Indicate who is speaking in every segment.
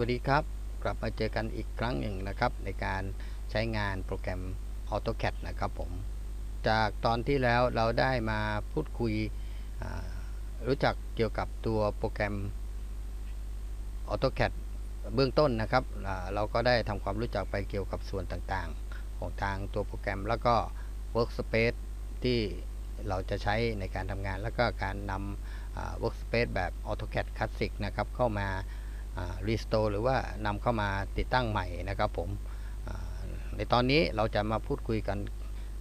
Speaker 1: วัสดีครับ กลับมาเจอกันอีกครั้งหนึ่งนะครับ ในการใช้งานโปรแกรม AutoCAD นะครับผม จากตอนที่แล้วเราได้มาพูดคุยรู้จักเกี่ยวกับตัวโปรแกรม AutoCAD เบื้องต้นนะครับเราก็ได้ทำความรู้จักไปเกี่ยวกับส่วนต่างๆ ของทางตัวโปรแกรม แล้วก็ Workspace ที่เราจะใช้ในการทำงาน แล้วก็การนำ Workspace แบบ AutoCAD Classic นะครับเข้ามา รีสโตร์หรือว่านำเข้ามาติดตั้งใหม่นะครับผมในตอนนี้เราจะมาพูดคุยกัน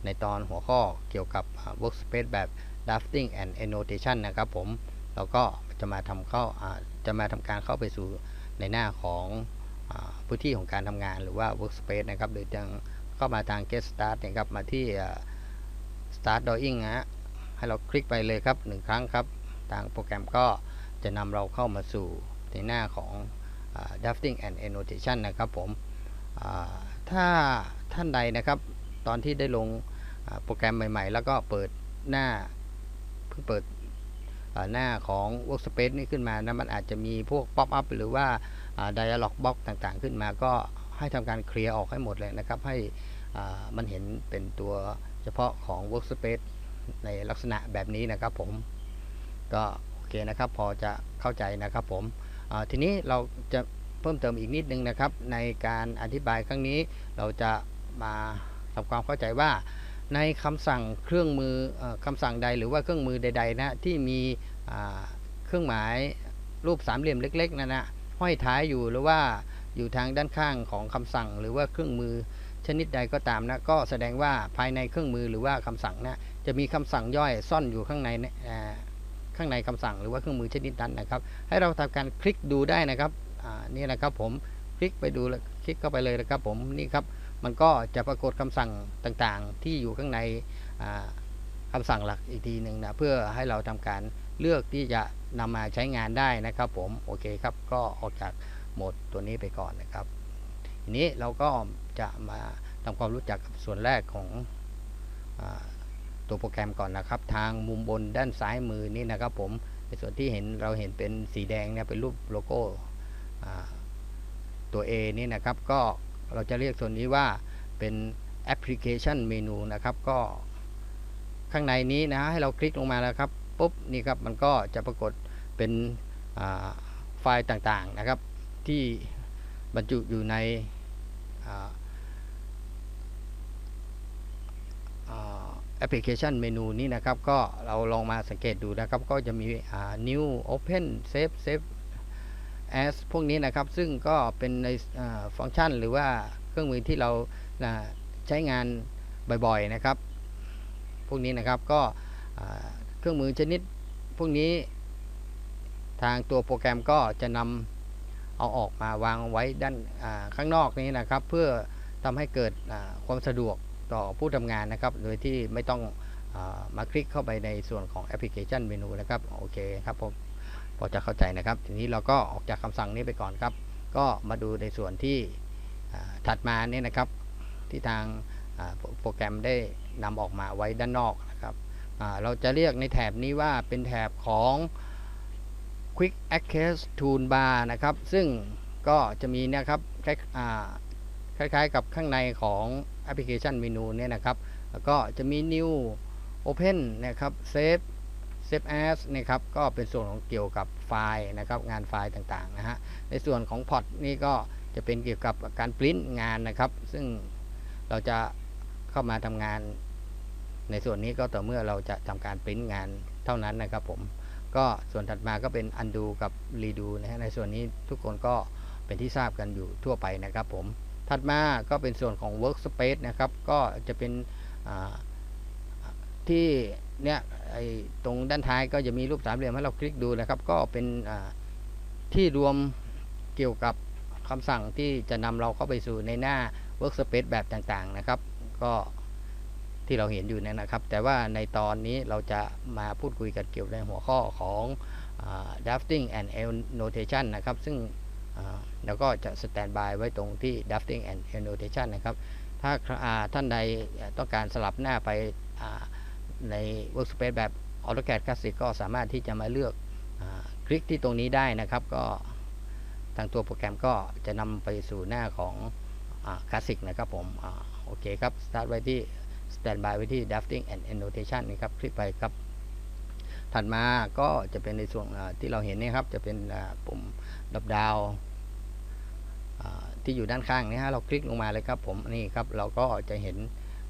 Speaker 1: ในตอนหัวข้อเกี่ยวกับ Workspace แบบ Drafting and Annotation นะครับผมเราก็จะมาทำเข้าจะมาทำการเข้าไปสู่ในหน้าของอพื้นที่ของการทำงานหรือว่า Workspace นะครับโดยทางเข้ามาทาง Get Start นะครับมาที่อ่า Start Drawing นะฮะให้เราคลิกไปเลยครับหนึ่งครั้งครับ ทางโปรแกรมก็จะนำเราเข้ามาสู่ ในหน้าของ drafting and annotation นะครับผมถ้าท่านใดนะครับ ตอนที่ได้ลงโปรแกรมใหม่ ๆ แล้วก็เปิดหน้าเพิ่งเปิดหน้าของ workspace นี่ขึ้นมานะมันอาจจะมีพวก pop up หรือว่า dialog box ต่างๆ ขึ้นมาก็ให้ทำการเคลียร์ออกให้หมดเลยนะครับ ให้มันเห็นเป็นตัวเฉพาะของ workspace ในลักษณะแบบนี้นะครับผม ก็โอเคนะครับ พอจะเข้าใจนะครับผม ทีนี้เราจะเพิ่มเติมอีกนิดนึงนะครับ ในการอธิบายครั้งนี้เราจะมาทำความเข้าใจว่า ในคำสั่งเครื่องมือออคำสั่งใดหรือว่าเครื่องมือใดๆนะที่มีเครื่องหมายรูปสามเหลี่ยมเล็กๆนั่นนะห้อยท้ายอยู่หรือว่าอยู่ทางด้านข้างของคำสั่ง หรือว่าเครื่องมือชนิดใดก็ตามนะก็แสดงว่าภายในเครื่องมือหรือว่าคำสั่งนะจะมีคำสั่งย่อยซ่อนอยู่ข้างในเนี่ย ข้างในคำสั่งหรือว่าเครื่องมือชนิดนั้นนะครับ ให้เราทำการคลิกดูได้นะครับนี่นะครับผมคลิกไปดูแลคลิกเข้าไปเลยนะครับ ผมนี่ครับมันก็จะปรากฏคำสั่งต่างๆ ที่อยู่ข้างในอ่าคำสั่งหลักอีกทีหนึ่งนะเพื่อให้เราทำการเลือกที่จะนำมาใช้งานได้นะครับ ผมโอเคครับก็ออกจากโหมดตัวนี้ไปก่อนนะครับทีนี้เราก็จะมาทำความรู้จักกับส่วนแรกของ ตัวโปรแกรมก่อนนะครับ ทางมุมบนด้านซ้ายมือนี่นะครับ ผมในส่วนที่เห็นเราเห็นเป็นสีแดงเนี่ยเป็นรูปโลโก้ตัว A นี่นะครับ ก็เราจะเรียกส่วนนี้ว่าเป็นแอปพลิเคชันเมนูนะครับก็ข้างในนี้นะให้เราคลิกลงมาแล้วครับปุ๊บนี่ครับมันก็จะปรากฏเป็นไฟล์ต่างๆนะครับ ที่บรรจุอยู่ในอ่า แอปพลิเคชันเมนูนี้นะครับ ก็เราลองมาสังเกตดูนะครับ ก็จะมี new open save save as พวกนี้นะครับ ซึ่งก็เป็นในฟังก์ชันหรือว่าเครื่องมือที่เราใช้งานบ่อยๆนะครับ พวกนี้นะครับก็เครื่องมือชนิดพวกนี้ทางตัวโปรแกรมก็จะนำเอาออกมาวางไว้ด้านข้างนอกนี้นะครับ เพื่อทำให้เกิดความสะดวก ต่อผู้ทำงานนะครับ โดยที่ไม่ต้องอมาคลิกเข้าไปในส่วนของแอปพลิเคชันเมนูนะครับ โอเคครับผมพอจะเข้าใจนะครับ ทีนี้เราก็ออกจากคำสั่งนี้ไปก่อนครับ ก็มาดูในส่วนที่ถัดมาเนี่ยนะครับ ที่ทางโปรแกรมได้นำออกมาไว้ด้านนอกนะครับเราจะเรียกในแถบนี้ว่าเป็นแถบของ Quick Access Toolbar นะครับ ซึ่งก็จะมีนะครับคล้ายๆกับข้างในของ แอปพลิเคชันเมนูเนี่ยนะครับ แล้วก็จะมี New Open นะครับ Save Save As นะครับ ก็เป็นส่วนของเกี่ยวกับไฟล์นะครับ งานไฟล์ต่างๆนะฮะ ในส่วนของพอร์ตนี่ก็จะเป็นเกี่ยวกับการปริ้นงานนะครับ ซึ่งเราจะเข้ามาทำงาน ในส่วนนี้ก็ต่อเมื่อเราจะทำการปริ้นงานเท่านั้นนะครับผมก็ส่วนถัดมาก็เป็น undo กับ redo นะฮะในส่วนนี้ทุกคนก็เป็นที่ทราบกันอยู่ทั่วไปนะครับผม ถัดมาก็เป็นส่วนของ workspace นะครับ ก็จะเป็นที่เนี่ยตรงด้านท้ายก็จะมีรูปสามเหลี่ยมให้เราคลิกดูนะครับ ก็เป็นที่รวมเกี่ยวกับคำสั่งที่จะนำเราเข้าไปสู่ในหน้า workspace แบบต่างๆนะครับ ก็ที่เราเห็นอยู่เนี่ยนะครับ แต่ว่าในตอนนี้เราจะมาพูดคุยกันเกี่ยวในหัวข้อของอา drafting and annotation นะครับ ซึ่ง แล้วก็จะสแตนบายไว้ตรงที่ drafting and annotation นะครับ ถ้าท่านใดต้องการสลับหน้าไปาใน workspace แบบ AutoCAD Classic ก็สามารถที่จะมาเลือกอคลิกที่ตรงนี้ได้นะครับ ก็ทางตัวโปรแกรมก็จะนำไปสู่หน้าของคลาสสิกนะครับผมอโอเคครับ start ไว้ที่ standby ไว้ที่ drafting and annotation นี่ครับ คลิกไปครับ ถัดมาก็จะเป็นในส่วนที่เราเห็นนี่ครับ จะเป็นปุ่ม ดับดาวที่อยู่ด้านข้างนี่ฮะเราคลิกลงมาเลยครับผมนี่ครับเราก็จะเห็น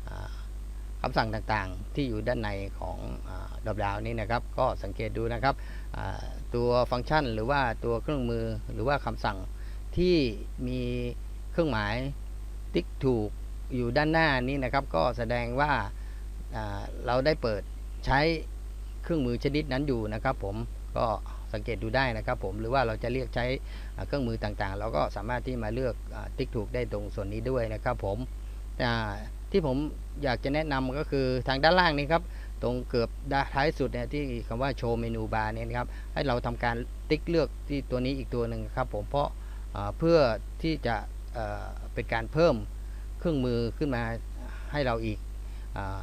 Speaker 1: อ่าคำสั่งต่างๆ ที่อยู่ด้านในของดับดาวนี้นะครับ ก็สังเกตดูนะครับตัวฟังก์ชันหรือว่าตัวเครื่องมือหรือว่าคำสั่งที่มีเครื่องหมายติ๊กถูกอยู่ด้านหน้านี้นะครับ ก็แสดงว่าเราได้เปิดใช้เครื่องมือชนิดนั้นอยู่นะครับ ผมก็ สังเกตดูได้นะครับผมหรือว่าเราจะเรียกใช้เครื่องมือต่างๆ เราก็สามารถที่มาเลือกอติ๊กถูกได้ตรงส่วนนี้ด้วยนะครับผมที่ผมอยากจะแนะนำก็คือทางด้านล่างนี้ครับตรงเกือบท้ายสุดเนี่ยที่คำว่าโชว์เมนูบาร์เนี่ยครับให้เราทำการติ๊กเลือกที่ตัวนี้อีกตัวหนึ่งครับผมเพราะเพื่อที่จะเป็นการเพิ่มเครื่องมือขึ้นมาให้เราอีก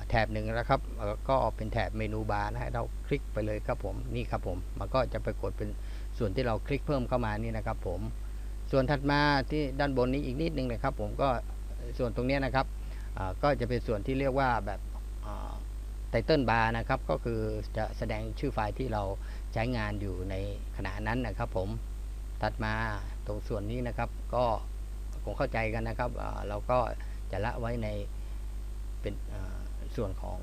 Speaker 1: แถบหนึ่งนะครับเอ่อก็เป็นแถบเมนูบาร์นะให้เราคลิกไปเลยครับผมนี่ครับผมมันก็จะไปกฏเป็นส่วนที่เราคลิกเพิ่มเข้ามานี่นะครับผมส่วนถัดมาที่ด้านบนนี้อีกนิดนึงนะครับ ผมก็ส่วนตรงนี้นะครับก็จะเป็นส่วนที่เรียกว่าแบบไตเติลบาร์นะครับ ก็คือจะแสดงชื่อไฟล์ที่เราใช้งานอยู่ในขณะนั้นนะครับ ผมถัดมาตรงส่วนนี้นะครับ ก็คงเข้าใจกันนะครับเราก็จะละไว้ในเป็น ส่วนของ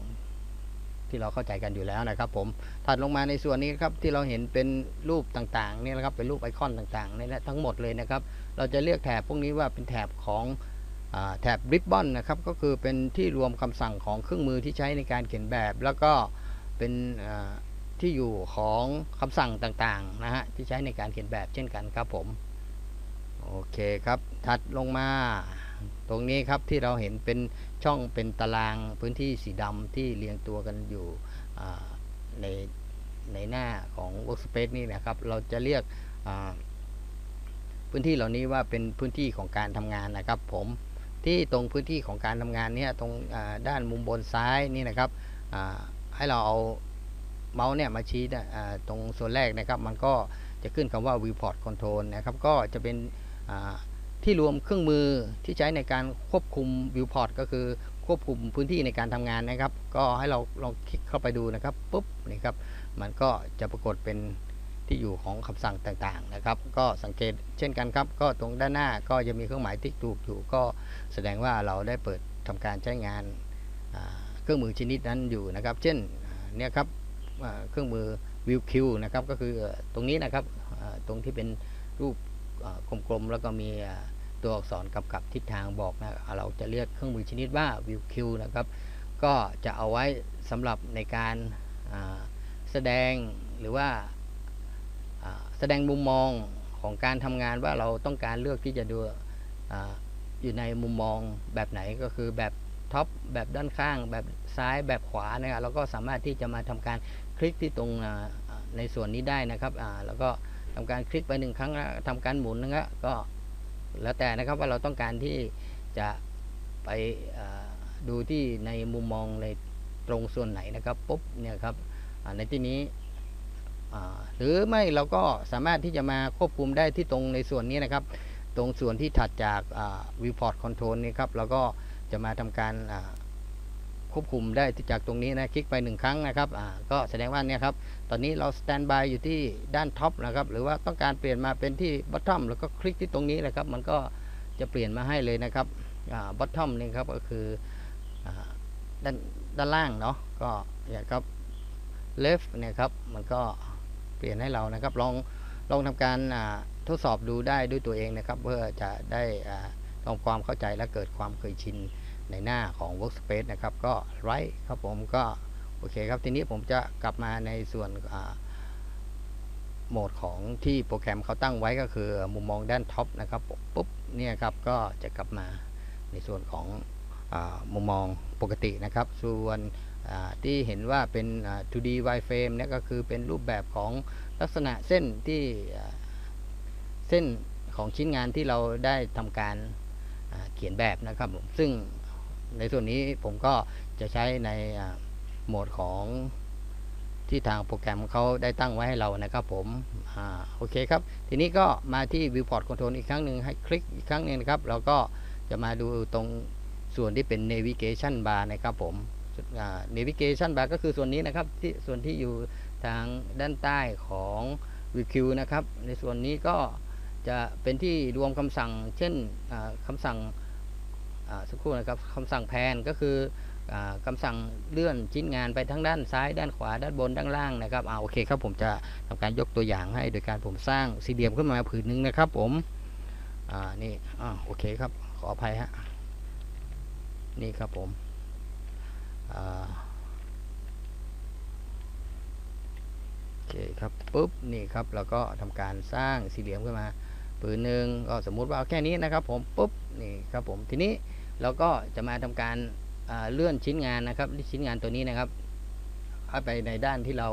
Speaker 1: ที่เราเข้าใจกันอยู่แล้วนะครับ ผมถัดลงมาในส่วนนี้ครับที่เราเห็นเป็นรูปต่างๆนี่นะครับเป็นรูปไอคอนต่างๆนี่แหละทั้งหมดเลยนะครับ เราจะเรียกแถบพวกนี้ว่าเป็นแถบของอแถบ ribbon นะครับก็คือเป็นที่รวมคำสั่งของเครื่องมือที่ใช้ในการเขียนแบบ แล้วก็เป็นที่อยู่ของคำสั่งต่างๆนะฮะที่ใช้ในการเขียนแบบเช่นกันครับผมโอเคครับถัดลงมา ตรงนี้ครับที่เราเห็นเป็นช่องเป็นตารางพื้นที่สีดำที่เรียงตัวกันอยู่ในในหน้าของ Workspace นี่นะครับ เราจะเรียกพื้นที่เหล่านี้ว่าเป็นพื้นที่ของการทำงานนะครับ ผมที่ตรงพื้นที่ของการทำงานเนี่ยตรงด้านมุมบนซ้ายนี่นะครับให้เราเอาเมาส์เนี่ยมาชี้ตรงส่วนแรกนะครับ มันก็จะขึ้นคำว่า viewport control นะครับ ก็จะเป็น ที่รวมเครื่องมือที่ใช้ในการควบคุม viewport ก็คือควบคุมพื้นที่ในการทำงานนะครับ ก็ให้เราลองคลิกเข้าไปดูนะครับปุ๊บนี่ครับมันก็จะปรากฏเป็นที่อยู่ของคำสั่งต่างๆนะครับ ก็สังเกตเช่นกันครับ ก็ตรงด้านหน้าก็จะมีเครื่องหมายติ๊กถูกอยู่ ก็แสดงว่าเราได้เปิดทำการใช้งานเครื่องมือชนิดนั้นอยู่นะครับ เช่นเนี่ยครับเครื่องมือ view q นะครับก็คือตรงนี้นะครับตรงที่เป็นรูป กลมๆแล้วก็มีตัวอักษรกำกับทิศทางบอกนะเราจะเรียกเครื่องมือชนิดว่า view q นะครับ ก็จะเอาไว้สำหรับในการแสดงหรือว่าแสดงมุมมองของการทำงานว่าเราต้องการเลือกที่จะดูออยู่ในมุมมองแบบไหนก็คือแบบท็อปแบบด้านข้าง แบบซ้ายแบบขวานะครับเราก็สามารถที่จะมาทำการคลิกที่ตรงในส่วนนี้ได้นะครับแล้วก็ ทำการคลิกไปหนึ่งครั้งแล้วทำการหมุนนะครับก็แล้วแต่นะครับว่าเราต้องการที่จะไปดูที่ในมุมมองในตรงส่วนไหนนะครับปุ๊บเนี่ยครับในที่นี้หรือไม่เราก็สามารถที่จะมาควบคุมได้ที่ตรงในส่วนนี้นะครับ ตรงส่วนที่ถัดจากอ่า viewport control นี่ครับเราก็จะมาทำการ ควบคุมได้จากตรงนี้นะคลิกไปหนึ่งครั้งนะครับอ่าก็แสดงว่าเนี่ยครับตอนนี้เราสแตนบายอยู่ที่ด้านท็อปนะครับหรือว่าต้องการเปลี่ยนมาเป็นที่บอททอมแล้วก็คลิกที่ตรงนี้นะครับ มันก็จะเปลี่ยนมาให้เลยนะครับบอททอมนี่ครับก็คืออาด้านด้านล่างเนาะก็อย่างครับ left เนี่ยครับมันก็เปลี่ยนให้เรานะครับ ลองลองทำการทดสอบดูได้ด้วยตัวเองนะครับ เพื่อจะได้ทำความเข้าใจและเกิดความเคยชิน ในหน้าของ Workspace นะครับ ก็ right ครับผมก็โอเคครับ ทีนี้ผมจะกลับมาในส่วนโหมดของที่โปรแกรมเขาตั้งไว้ก็คือมุมมองด้านท็อปนะครับปุ๊บเนี่ยครับก็จะกลับมาในส่วนของอมุมมองปกตินะครับ ส่วนที่เห็นว่าเป็น 2D wireframe เนี่ยก็คือเป็นรูปแบบของลักษณะเส้นที่เส้นของชิ้นงานที่เราได้ทำการเขียนแบบนะครับผมซึ่ง ในส่วนนี้ผมก็จะใช้ในโหมดของที่ทางโปรแกรมเขาได้ตั้งไว้ให้เรานะครับผมอโอเคครับ ทีนี้ก็มาที่ Viewport Control อีกครั้งหนึ่งให้คลิกอีกครั้งหนึงนะครับ แล้วก็จะมาดูตรงส่วนที่เป็น Navigation Bar นะครับผม Navigation Bar ก็คือส่วนนี้นะครับที่ส่วนที่อยู่ทางด้านใต้ของ VQ นะครับ ในส่วนนี้ก็จะเป็นที่รวมคำสั่ง เช่นคำสั่ง สักครู่นะครับคำสั่งแพนก็คืออคำสั่งเลื่อนชิ้นงานไปทั้งด้านซ้ายด้านขวาด้านบนด้านล่างนะครับอ่าโอเคครับผมจะทำการยกตัวอย่างให้โดยการผมสร้างสี่เหลี่ยมขึ้นมาผืนหนึ่งนะครับผมอ่านี่อ่าโอเคครับขออภัยฮะนี่ครับผมอ่าโอเคครับปุ๊บนี่ครับเราก็ทำการสร้างสี่เหลี่ยมขึ้นมาผืนหนึ่งก็สมมุติว่าเอาแค่นี้นะครับผมปุ๊บนี่ครับผมทีนี้ เราก็จะมาทำการเลื่อนชิ้นงานนะครับชิ้นงานตัวนี้นะครับให้ไปในด้านที่เรา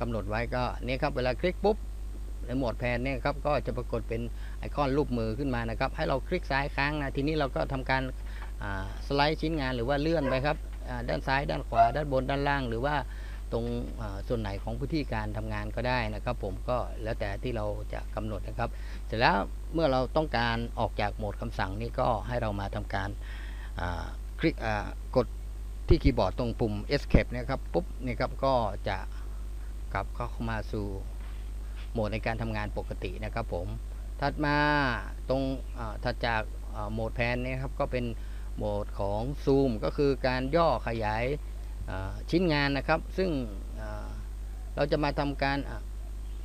Speaker 1: กำหนดไว้ก็เนี่ยครับเวลาคลิกปุ๊บในโหมดแพนเนี่ยครับก็จะปรากฏเป็นไอคอนรูปมือขึ้นมานะครับ ให้เราคลิกซ้ายค้างนะทีนี้เราก็ทำการสไลด์ชิ้นงานหรือว่าเลื่อนไปครับด้านซ้ายด้านขวาด้านบนด้านล่าง หรือว่าตรงส่วนไหนของพื้นที่การทำงานก็ได้นะครับ ผมก็แล้วแต่ที่เราจะกำหนดนะครับ เสร็จแล้วเมื่อเราต้องการออกจากโหมดคำสั่งนี้ก็ให้เรามาทำการ คลิกกดที่คีย์บอร์ดตรงปุ่ม escape เนะครับปุ๊บนี่ครับก็จะกลับเข้ามาสู่โหมดในการทำงานปกตินะครับผมถัดมาตรงถัดจากโหมดแพนเนี่ยครับก็เป็นโหมดของซูมก็คือการย่อขยายชิ้นงานนะครับ ซึ่งเราจะมาทำการ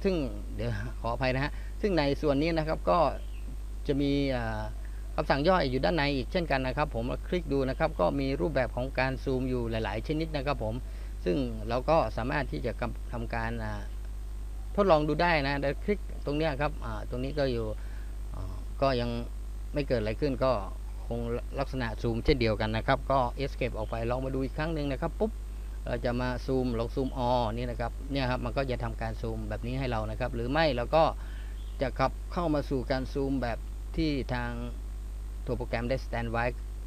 Speaker 1: ซึ่งเดี๋ยวขออภัยนะฮะซึ่งในส่วนนี้นะครับก็จะมี อ่าคำสั่งย่อยอยู่ด้านในอีกเช่นกันนะครับ ผมคลิกดูนะครับ ก็มีรูปแบบของการซูมอยู่หลาย ๆ ชนิดนะครับผม ซึ่งเราก็สามารถที่จะกำทำการทดลองดูได้นะเดี๋ยวคลิกตรงเนี้ยครับตรงนี้ก็อยู่ก็ยังไม่เกิดอะไรขึ้นก็คงลักษณะซูมเช่นเดียวกันนะครับ ก็ escape ออกไปลองมาดูอีกครั้งหนึ่งนะครับปุ๊บเราจะมาซูมลองซูมอนี่นะครับเนี่ยครับมันก็จะทำการซูมแบบนี้ให้เรานะครับ หรือไม่เราก็จะขับเข้ามาสู่การซูมแบบที่ทาง ตัวโปรแกรมได้สแตนไว้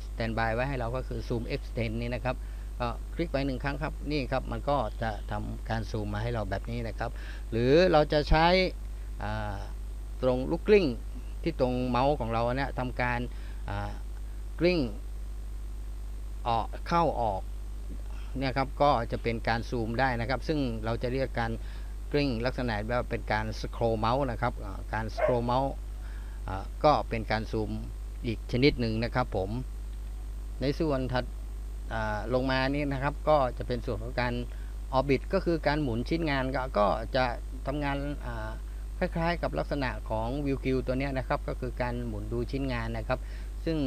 Speaker 1: สแตนบายไว้ให้เราก็คือซูม extend นี่นะครับก็คลิกไปหนึ่งครั้งครับนี่ครับมันก็จะทำการซูมมาให้เราแบบนี้นะครับ หรือเราจะใช้ตรงลูกกลิ้งที่ตรงเมาส์ของเราเนี่ยทำการกลิ้งออกเข้าออกเนี่ยครับก็จะเป็นการซูมได้นะครับ ซึ่งเราจะเรียกการกลิ้งลักษณะแบบเป็นการสครอเมาส์นะครับการสครอเมาส์ก็เป็นการซูม อีกชนิดหนึ่งนะครับผม ในส่วนถัดลงมานี่นะครับ ก็จะเป็นส่วนของการออบิทก็คือการหมุนชิ้นงานก็จะทำงานคล้ายๆ กับลักษณะของวิวคิวตัวนี้นะครับ ก็คือการหมุนดูชิ้นงานนะครับ ซึ่ง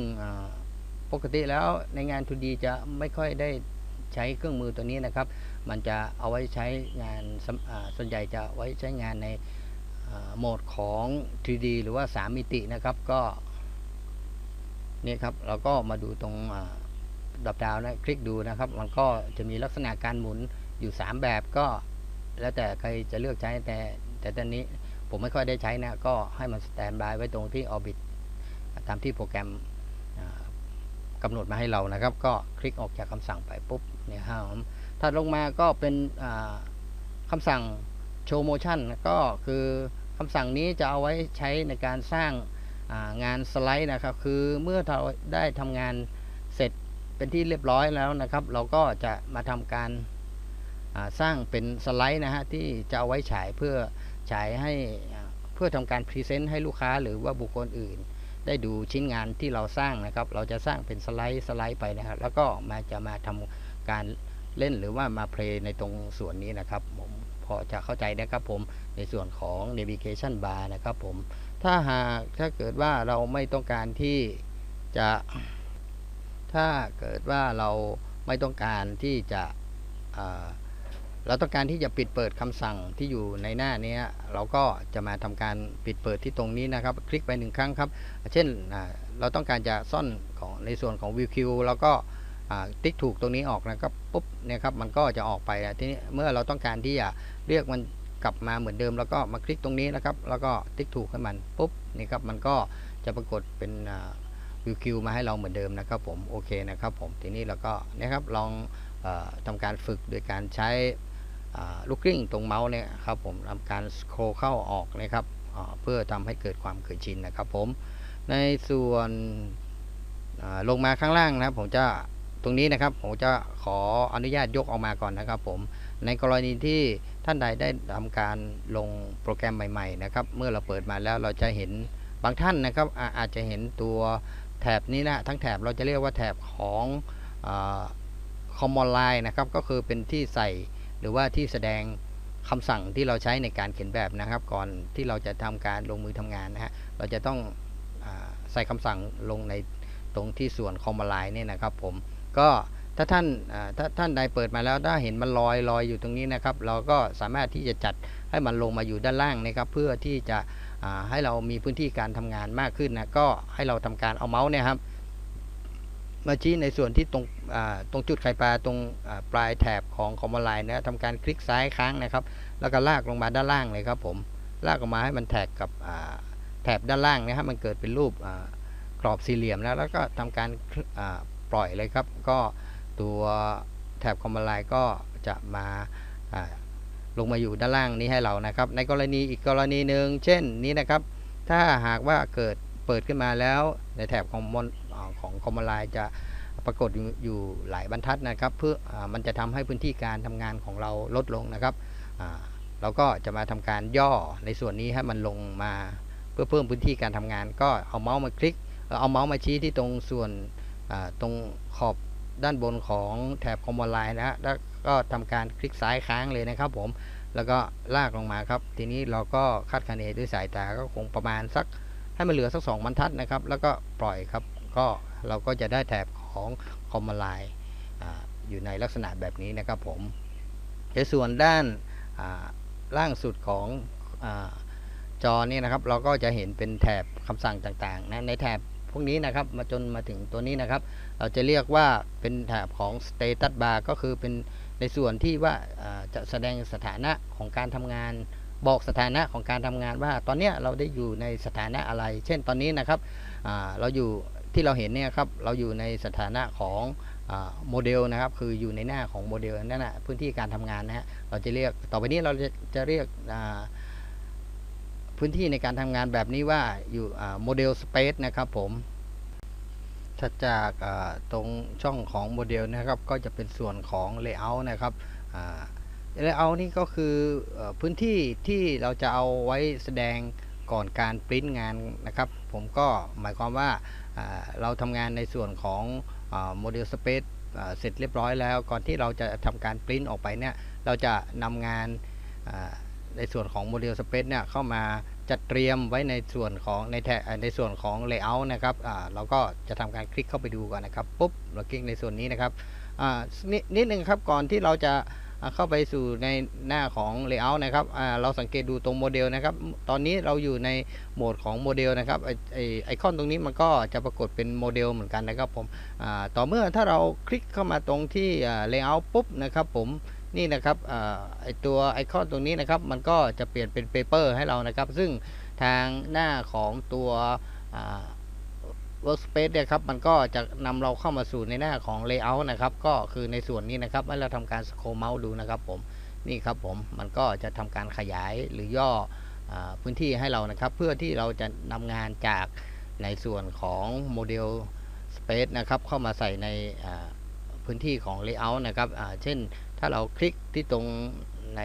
Speaker 1: ปกติแล้วในงาน 2D จะไม่ค่อยได้ใช้เครื่องมือตัวนี้นะครับ มันจะเอาไว้ใช้งานสำอ่าส่วนใหญ่จะไว้ใช้งานในโหมดของ 3D หรือว่า 3 มิตินะครับ ก็ นี่ครับเราก็มาดูตรงอ่าดับดาวนะคลิกดูนะครับ มันก็จะมีลักษณะการหมุนอยู่ 3 แบบก็ แล้วแต่ใครจะเลือกใช้แต่แต่ตอนนี้ผมไม่ค่อยได้ใช้นะ ก็ให้มันสแตนบายไว้ตรงที่ Orbit ตามที่โปรแกรมอ่ากำหนดมาให้เรานะครับ ก็คลิกออกจากคำสั่งไปปุ๊บเนี่ยฮะผมถัดลงมาก็เป็นอ่าคำสั่ง show motion ก็คือคำสั่งนี้จะเอาไว้ใช้ในการสร้าง งานสไลด์นะครับ คือเมื่อเราได้ทำงานเสร็จเป็นที่เรียบร้อยแล้วนะครับ เราก็จะมาทำการาสร้างเป็นสไลด์นะฮะที่จะเอาไว้ฉายเพื่อฉายให้เพื่อทำการพรีเซนต์ให้ลูกค้าหรือว่าบุคคลอื่น ได้ดูชิ้นงานที่เราสร้างนะครับ เราจะสร้างเป็นสไลด์สไลด์ไปนะครับ แล้วก็มาจะมาทำการเล่นหรือว่ามาเพลย์ในตรงส่วนนี้นะครับผมพอจะเข้าใจนะครับผมในส่วนของ navigation bar นะครับผม ถ้าหากถ้าเกิดว่าเราไม่ต้องการที่จะ ถ้าเกิดว่าเราไม่ต้องการที่จะเราต้องการที่จะปิดเปิดคำสั่งที่อยู่ในหน้านี้เราก็จะมาทำการปิดเปิดที่ตรงนี้นะครับ คลิกไปหนึ่งครั้งครับ เช่นเราต้องการจะซ่อนของในส่วนของ view q แล้วก็ติ๊กถูกตรงนี้ออกนะครับปุ๊บเนี่ยครับมันก็จะออกไปแล้วทีนี้เมื่อเราต้องการที่จะเรียกมัน กลับมาเหมือนเดิมแล้วก็มาคลิกตรงนี้นะครับ แล้วก็ติ๊กถูกให้มันปุ๊บนี่ครับมันก็จะปรากฏเป็นวิวคิวมาให้เราเหมือนเดิมนะครับผมโอเคนะครับผมทีนี้เราก็นะครับลองออทำการฝึกโดยการใช้ลูกกลิ้งตรงเมาส์เนี่ยครับผมทำการสโครเข้าออกนะครับเพื่อทำให้เกิดความเคยชินนะครับผมในส่วนลงมาข้างล่างนะครับผมจะตรงนี้นะครับผมจะขออนุญาตยกออกมาก่อนนะครับผมในกรณีที่ ท่านใดได้ทำการลงโปรแกรมใหม่ๆนะครับ เมื่อเราเปิดมาแล้วเราจะเห็นบางท่านนะครับอาอาจจะเห็นตัวแถบนี้นะทั้งแถบเราจะเรียกว่าแถบของคอมมอนไลน์นะครับก็คือเป็นที่ใส่หรือว่าที่แสดงคำสั่งที่เราใช้ในการเขียนแบบนะครับ ก่อนที่เราจะทำการลงมือทำงานนะฮะเราจะต้องอใส่คำสั่งลงในตรงที่ส่วนคอมมอนไลน์เนี่ยนะครับ ผมก็ ถ้าท่านถ้าท่านใดเปิดมาแล้วถ้าเห็นมันลอยลอยอยู่ตรงนี้นะครับ เราก็สามารถที่จะจัดให้มันลงมาอยู่ด้านล่างนะครับ เพื่อที่จะให้เรามีพื้นที่การทำงานมากขึ้นนะก็ให้เราทำการเอาเมาส์เนี่ยครับมาชี้ในส่วนที่ตรงตรงจุดไข่ปลาตรงปลายแถบของคอมมอนไลน์นะทำการคลิกซ้ายค้างนะครับ แล้วก็ลากลงมาด้านล่างเลยครับผมลากออกมาให้มันแท็กกับแถบด้านล่างนะครับมันเกิดเป็นรูปกรอบสี่เหลี่ยมแล้วแล้วก็ทำการปล่อยเลยครับ ก็ ตัวแถบคอมมอนไลน์ก็จะมาาลงมาอยู่ด้านล่างนี้ให้เรานะครับ ในกรณีอีกกรณีหนึ่งเช่นนี้นะครับ ถ้าหากว่าเกิดเปิดขึ้นมาแล้วในแถบของมอนของคอมมอนไลน์จะปรากฏอยู่อยู่หลายบรรทัดนะครับ เพื่ออมันจะทำให้พื้นที่การทำงานของเราลดลงนะครับเราก็จะมาทำการย่อในส่วนนี้ให้มันลงมาเพื่อเพิ่มพื้นที่การทำงาน ก็เอาเมาส์มาคลิก เอาเมาส์มาชี้ที่ตรงส่วนตรงขอบ ด้านบนของแถบคอมมอนไลน์นะฮะแล้วก็ทำการคลิกซ้ายค้างเลยนะครับผมแล้วก็ลากลงมาครับ ทีนี้เราก็คาดคะเนด้วยสายตาก็คงประมาณสักให้มันเหลือสักสองบรรทัดนะครับ แล้วก็ปล่อยครับ ก็เราก็จะได้แถบของคอมมานไลน์อยู่ในลักษณะแบบนี้นะครับผมในส่วนด้านล่างสุดของอจอนี่นะครับ เราก็จะเห็นเป็นแถบคำสั่งต่างๆนะในแถบพวกนี้นะครับ มาจนมาถึงตัวนี้นะครับ เราจะเรียกว่าเป็นแถบของ status bar ก็คือเป็นในส่วนที่ว่าจะแสดงสถานะของการทำงาน บอกสถานะของการทำงานว่า ตอนนี้เราได้อยู่ในสถานะอะไร เช่นตอนนี้นะครับเราอยู่ที่เราเห็นเนี่ยครับเราอยู่ในสถานะของโมเดลนะครับคืออยู่ในหน้าของโมเดลนั่นแหะพื้นที่การทำงานนะฮะเราจะเรียกต่อไปนี้เราจะจะเรียกพื้นที่ในการทำงานแบบนี้ว่าอยู่โมเดลสเปซนะครับผม ถัดจากตรงช่องของโมเดลนะครับ ก็จะเป็นส่วนของ Layout นะครับอ่า Layout นี่ก็คืออพื้นที่ที่เราจะเอาไว้แสดงก่อนการปริ้นงานนะครับ ผมก็หมายความว่าเราทำงานในส่วนของโมเดลสเปซเสร็จเรียบร้อยแล้ว ก่อนที่เราจะทำการปริ้นออกไปเนี่ย เราจะนำงานในส่วนของโมเดลสเปซเนี่ยเข้ามา จัดเตรียมไว้ในส่วนของในแทในส่วนของ Layout นะครับอ่าเราก็จะทำการคลิกเข้าไปดูก่อนนะครับปุ๊บเราคลิกในส่วนนี้นะครับอ่านิดนิดนึงครับก่อนที่เราจะเข้าไปสู่ในหน้าของ Layout นะครับอ่าเราสังเกตดูตรงโมเดลนะครับ ตอนนี้เราอยู่ในโหมดของโมเดลนะครับไอไอไอคอนตรงนี้มันก็จะปรากฏเป็นโมเดลเหมือนกันนะครับผมอ่าต่อเมื่อถ้าเราคลิกเข้ามาตรงที่อ่า Layout ปุ๊บนะครับผม นี่นะครับอไอตัวไอคอนตรงนี้นะครับ มันก็จะเปลี่ยนเป็น Paper ให้เรานะครับ ซึ่งทางหน้าของตัวอ่า Workspace เนี่ยครับ มันก็จะนำเราเข้ามาสู่ในหน้าของ Layout นะครับ ก็คือในส่วนนี้นะครับเมื่อเราทำการสโคเมาส์ดูนะครับผม นี่ครับผม มันก็จะทำการขยายหรือย่ออพื้นที่ให้เรานะครับ เพื่อที่เราจะนำงานจากในส่วนของโมเดล Space นะครับ เข้ามาใส่ในพื้นที่ของ Layout นะครับ เช่น ถ้าเราคลิกที่ตรงใน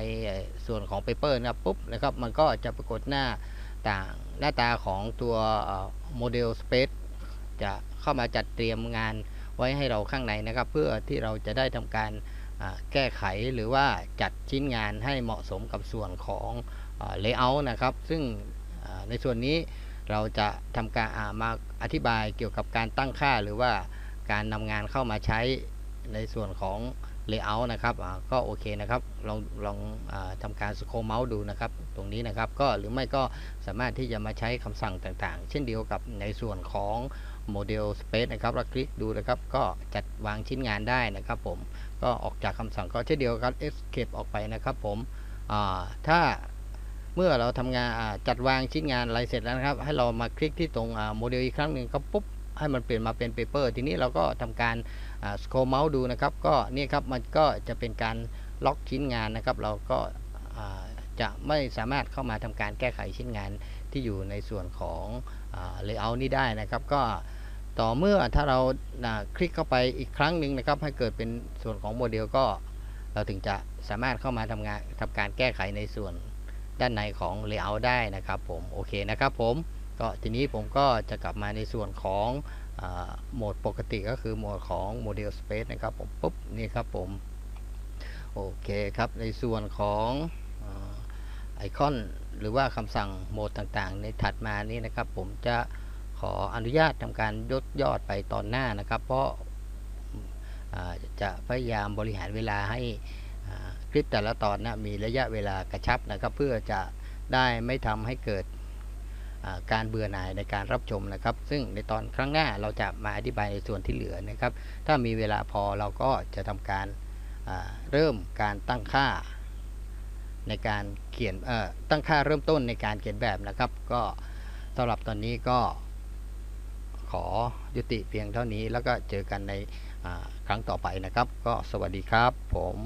Speaker 1: ส่วนของ Paper นะครับปุ๊บนะครับ มันก็จะปรากฏหน้าต่างหน้าตาของตัวโมเดล Space จะเข้ามาจัดเตรียมงานไว้ให้เราข้างในนะครับ เพื่อที่เราจะได้ทำการแก้ไขหรือว่าจัดชิ้นงานให้เหมาะสมกับส่วนของเลเยอร์นะครับ ซึ่งในส่วนนี้เราจะทำการมาอธิบายเกี่ยวกับการตั้งค่าหรือว่าการนำงานเข้ามาใช้ในส่วนของ Layout นะครับก็โอเคนะครับลองลองอทำการสโคเมาส์ดูนะครับตรงนี้นะครับก็หรือไม่ก็สามารถที่จะมาใช้คำสั่งต่างๆ เช่นเดียวกับในส่วนของโมเดล Space นะครับเราคลิกดูนะครับ ก็จัดวางชิ้นงานได้นะครับผมก็ออกจากคำสั่งก็เช่นเดียวกัน escape ออกไปนะครับผมถ้าเมื่อเราทำงานจัดวางชิ้นงานอะไรเสร็จแล้วนะครับ ให้เรามาคลิกที่ตรงโมเดลอีกครั้งหนึ่งก็ปุ๊บ ให้มันเปลี่ยนมาเป็นเปเปอร์ทีนี้เราก็ทำการสโครเมาส์ดูนะครับ ก็นี่ครับมันก็จะเป็นการล็อกชิ้นงานนะครับ เราก็จะไม่สามารถเข้ามาทำการแก้ไขชิ้นงานที่อยู่ในส่วนของเลเยอร์นี้ได้นะครับ ก็ต่อเมื่อถ้าเราอ่าคลิกเข้าไปอีกครั้งหนึ่งนะครับ ให้เกิดเป็นส่วนของโมเดลก็เราถึงจะสามารถเข้ามาทำงานทำการแก้ไขในส่วนด้านในของ Layout ได้นะครับผม โอเคนะครับผม ก็ทีนี้ผมก็จะกลับมาในส่วนของอโหมดปกติก็คือโหมดของ Model Space นะครับผมปุ๊บนี่ครับผมโอเคครับในส่วนของอไอคอนหรือว่าคำสั่งโหมดต่างๆ ในถัดมานี้นะครับ ผมจะขออนุญาตทำการยดยอดไปตอนหน้านะครับ เพราะจะพยายามบริหารเวลาให้คลิปแต่ละตอนนะมีระยะเวลากระชับนะครับ เพื่อจะได้ไม่ทำให้เกิด การเบื่อหน่ายในการรับชมนะครับ ซึ่งในตอนครั้งหน้าเราจะมาอธิบายในส่วนที่เหลือนะครับ ถ้ามีเวลาพอเราก็จะทำการเริ่มการตั้งค่า ในการเขียนตั้งค่าเริ่มต้นในการเขียนแบบนะครับ ก็สำหรับตอนนี้ก็ขอยุติเพียงเท่านี้แล้วก็เจอกันในครั้งต่อไปนะครับ ก็สวัสดีครับผม